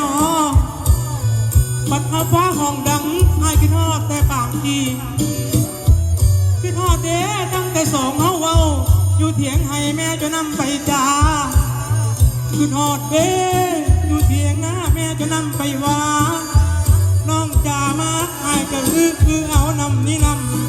นอบัดมาฟ้าห้องดังไอ้กินทอดแต่ปางทีกินทอดเด้ตั้งแต่สองเฮาเว้า อยู่เถียงให้แม่จะนำไปจ้ากินทอดเด้อยู่เถียงหน้าแม่จะนำไปว่าน้องจ่ามาไอ้ก็คือคือเอานำนี่นำ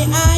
I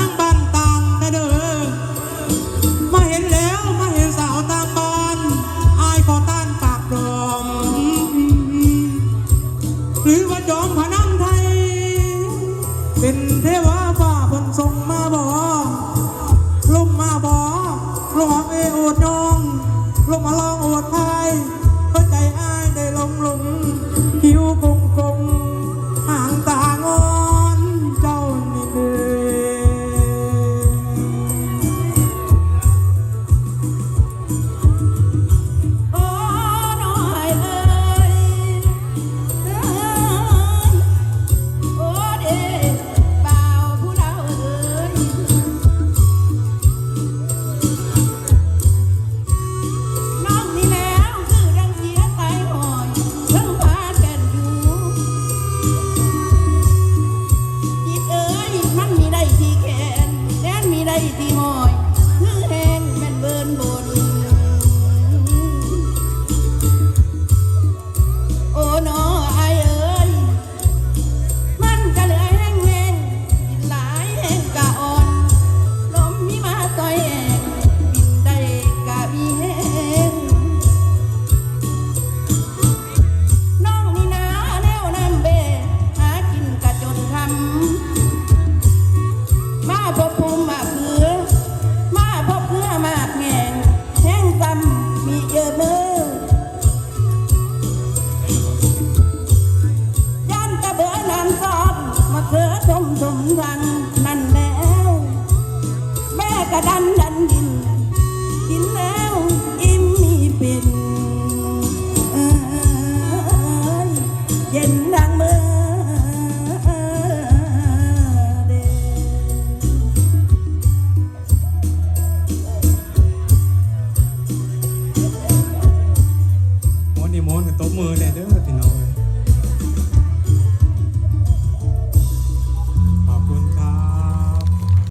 หรือว่าจอมพนังไทย เป็นเทวาฝ่าบนทรงมาบอลมมาบอลมมเอโอดน้องลมมาลองโอดไทยเข้าใจอาย กระดันดันดิน กินแล้วอิ่มมีเป็นเอ้ยเย็นดังเมื่อเดม้วนนี่ม้วนกับโต๊ะมือเนี่ย